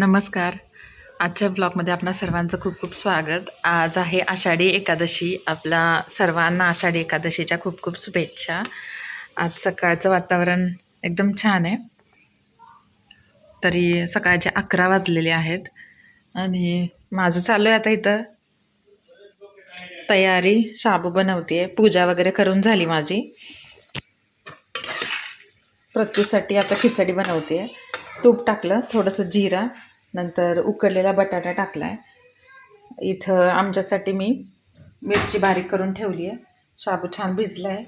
नमस्कार. आजच्या ब्लॉगमध्ये आपणा सर्वांचं खूप खूप स्वागत. आज आहे आषाढी एकादशी. आपल्या सर्वांना आषाढी एकादशीच्या खूप खूप शुभेच्छा. आज सकाळचं वातावरण एकदम छान आहे. तरी सकाळचे अकरा वाजलेले आहेत. आणि माझं चालू आहे आता इथं. तयारी शाबू बनवते पूजा वगैरे करून झाली माझी. प्रत्यूसाठी आता खिचडी बनवते तूप टाकलं थोडंसं जिरा. नंतर उकडलेला बटाटा टाकला आहे इथं आमच्यासाठी मी मिरची बारीक करून ठेवली आहे. शाबू छान भिजला आहे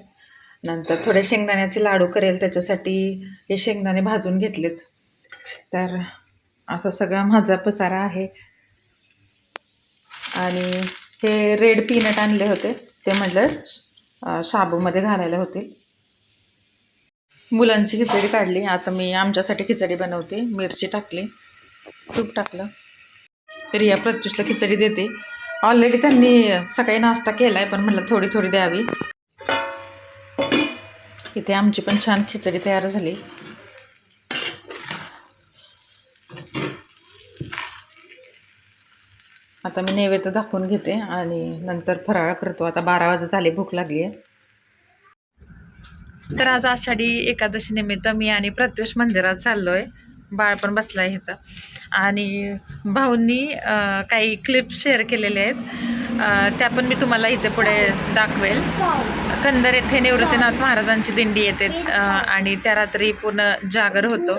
नंतर थोडे शेंगदाण्याचे लाडू करेल त्याच्यासाठी हे शेंगदाणे भाजून घेतलेत. तर असं सगळा माझा पसारा आहे. आणि हे रेड पीनट आणले होते ते म्हटलं शाबूमध्ये घालायला होते. मुलांची खिचडी काढली. आता मी आमच्यासाठी खिचडी बनवते. मिरची टाकली. तूप टाकलं. रिया प्रत्युषला खिचडी देते. ऑलरेडी त्यांनी सकाळी नाश्ता केला आहे पण म्हटलं थोडी थोडी द्यावी. इथे आमची पण छान खिचडी तयार झाली. आता मी नैवेद्य दाखवून घेते आणि नंतर फराळ करतो. आता बारा वाजत आले भूक लागली आहे तर आज आषाढी एकादशी निमित्त मी आणि प्रत्युष मंदिरात चाललो आहे बाळ पण बसलं आहे इथं. आणि भाऊंनी काही क्लिप्स शेअर केलेले आहेत. त्या पण मी तुम्हाला इथे पुढे दाखवेल. कंदर येथे निवृत्तीनाथ महाराजांची दिंडी येते. आणि त्या रात्री पूर्ण जागर होतो.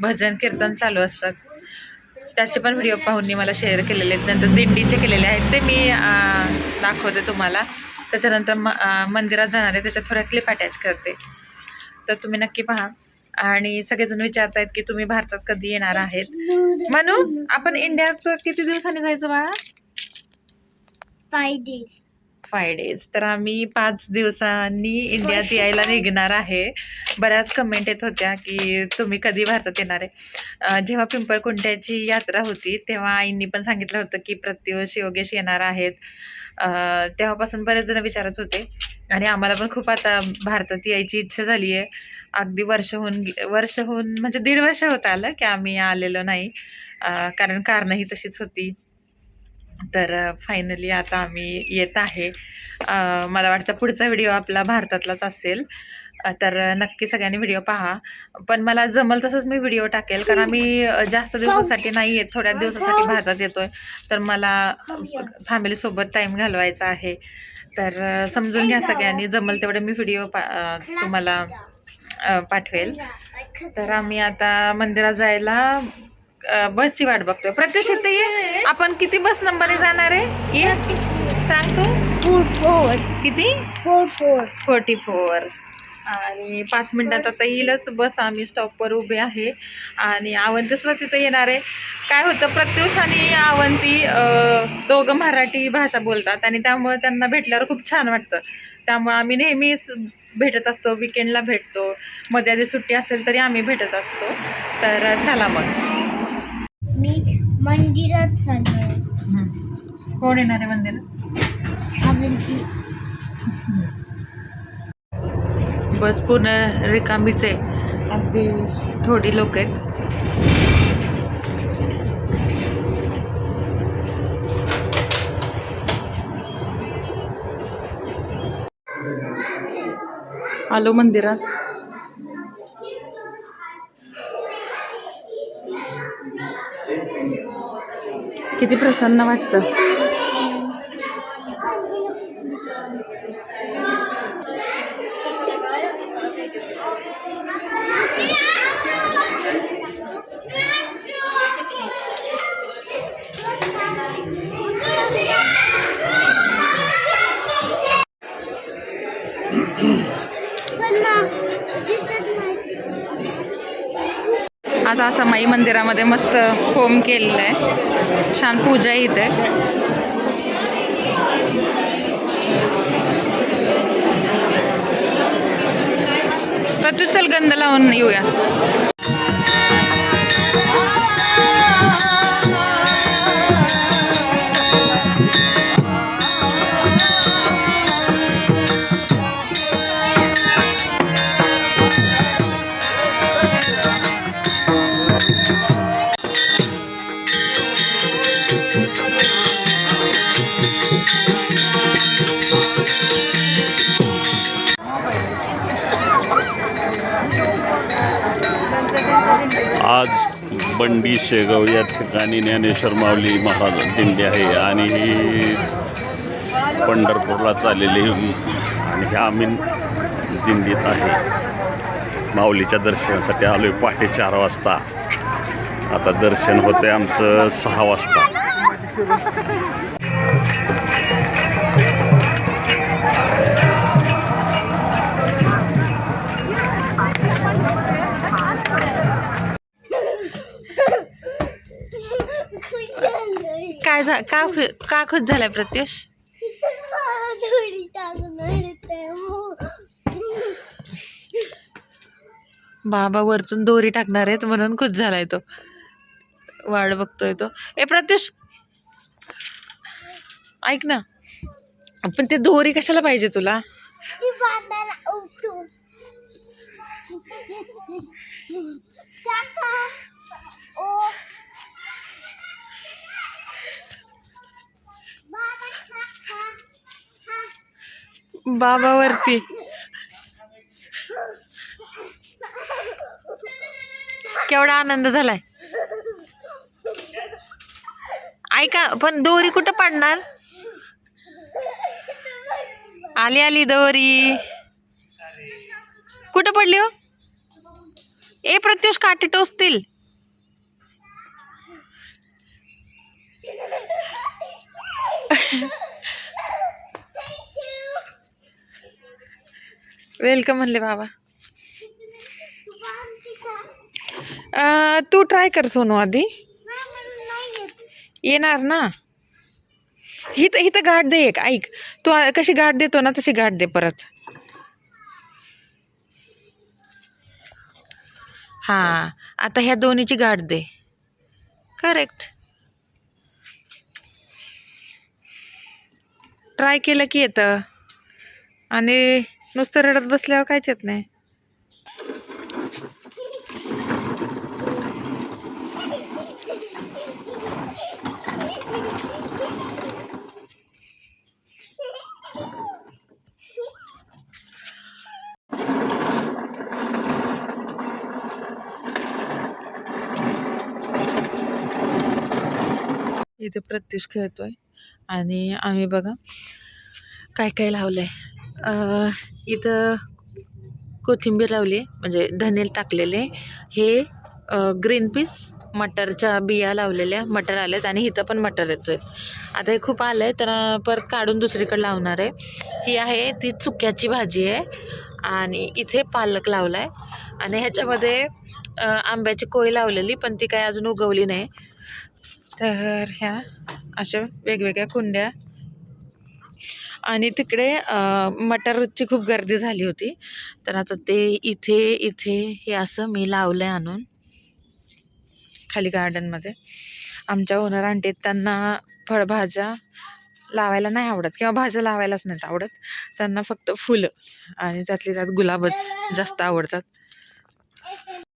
भजन कीर्तन चालू असतं. त्याचे पण व्हिडिओ पाहून मला शेअर केलेले आहेत. नंतर दिंडीचे केलेले आहेत. ते मी दाखवते तुम्हाला. त्याच्यानंतर म मंदिरात जाणारे त्याच्या त्याच्यात थोड्या क्लिप अटॅच करते. तर तुम्ही नक्की पहा. आणि सगळेजण विचारत आहेत की तुम्ही भारतात कधी येणार आहेत? म्हणू आपण इंडियात किती दिवसांनी जायचं बाळा? Five days. फाय डेज तर आम्ही पाच दिवसांनी इंडियात यायला निघणार आहे. बऱ्याच कमेंट येत होत्या की तुम्ही कधी भारतात येणार आहे? जेव्हा पिंपळकुंट्याची यात्रा होती तेव्हा आईंनी पण सांगितलं होतं की प्रत्युष योगेश येणार आहेत. तेव्हापासून बरेच जण विचारत होते. आणि आम्हाला पण खूप आता भारतात यायची इच्छा झाली आहे. अगदी वर्ष होऊन वर्ष होऊन म्हणजे दीड वर्ष होत आलं की आम्ही आलेलो नाही. कारण कारणंही तशीच होती. तर फायनली आता आम्ही येत आहे. मला वाटतं पुढचा व्हिडिओ आपला भारतातलाच असेल. तर नक्की सगळ्यांनी व्हिडिओ पहा. पण मला जमल तसंच मी व्हिडिओ टाकेल. कारण आम्ही जास्त दिवसासाठी नाही येत. थोड्या दिवसासाठी भारतात येतोय. तर मला फॅमिलीसोबत टाईम घालवायचा आहे. तर समजून घ्या सगळ्यांनी. जमल तेवढे मी व्हिडिओ पा तुम्हाला पाठवेल. तर आम्ही आता मंदिरात जायला बसची वाट बघतोय. प्रत्युष इथे ये आपण किती बस नंबरने जाणार आहे? ये. सांग तू. Four four. किती? Four four. Forty four. आणि पाच मिनिटात आता येईलच. बस आम्ही स्टॉपवर उभे आहे. आणि अवंती सुद्धा तिथं येणार आहे. काय होतं प्रत्युष आणि अवंती अ, दोघं मराठी भाषा बोलतात आणि त्यामुळे त्यांना भेटल्यावर खूप छान वाटतं. त्यामुळे आम्ही नेहमीच भेटत असतो विकेंडला भेटतो. मध्ये आधी सुट्टी असेल तरी आम्ही भेटत असतो. तर चला मग. मी मंदिरात. कोण येणार आहे मंदिरात? बस पूर्ण रिकामीच आहे अगदी थोडी लोक आहेत. आलो मंदिरात. किती प्रसन्न वाटतं. आज असं माई मंदिरामध्ये मस्त होम केलेलं आहे. छान पूजा इथे. चल गंध लावून येऊया. आज बंडी शेगाव या ठिकाणी ज्ञानेश्वर माऊली महाराज दिंडी आहे आणि ही पंढरपूरला चाललेली आणि ह्या आम्ही दिंडीत आहे. माऊलीच्या दर्शनासाठी आलो आहे पहाटे चार वाजता. आता दर्शन होते आमचं सहा वाजता. काय झा का खु- का खुश झालाय प्रत्युष बाबा वरतून दोरी टाकणार आहेत म्हणून खुश झालाय तो. वाढ बघतोय तो. ए प्रत्युष ऐक ना. पण ते दोरी कशाला पाहिजे तुला? बाबावरती. केवढा आनंद झालाय. ऐका पण दोरी कुठं पडणार? आली आली दोरी. कुठं पडली हो? ए प्रत्युष काठी टोचतील. वेलकम म्हणले बाबा. तू ट्राय कर सोनू आधी. येणार ना? ही तर गाठ दे एक ऐक. तू कशी गाठ देतो ना तशी गाठ दे परत. हां आता ह्या दोन्हीची गाठ दे. करेक्ट ट्राय केलं की येतं. आणि नुसतं रडत बसल्यावर काहीच येत नाही. इथे प्रत्युष खेळतोय. आणि आम्ही बघा काय काय लावलं आहे इथं कोथिंबीर लावली म्हणजे धनेल टाकलेले. हे ग्रीन पीस मटरच्या बिया लावलेल्या मटर आलेत आणि इथं पण मटर येत आहेत आता हे खूप आलं आहे तर परत काढून दुसरीकडे लावणार आहे. ही आहे ती चुक्याची भाजी आहे आणि इथे पालक लावला आहे आणि ह्याच्यामध्ये आंब्याची कोय लावलेली पण ती काय अजून उगवली नाही. तर ह्या अशा वेगवेगळ्या कुंड्या आणि तिकडे मटारची खूप गर्दी झाली होती. तर आता ते इथे इथे हे असं मी लावलं आहे आणून. खाली गार्डनमध्ये आमच्या ओनर आंटीत त्यांना फळभाज्या लावायला नाही आवडत किंवा भाज्या लावायलाच नाहीत आवडत. त्यांना फक्त फुलं आणि त्यातली त्यात गुलाबच जास्त आवडतात.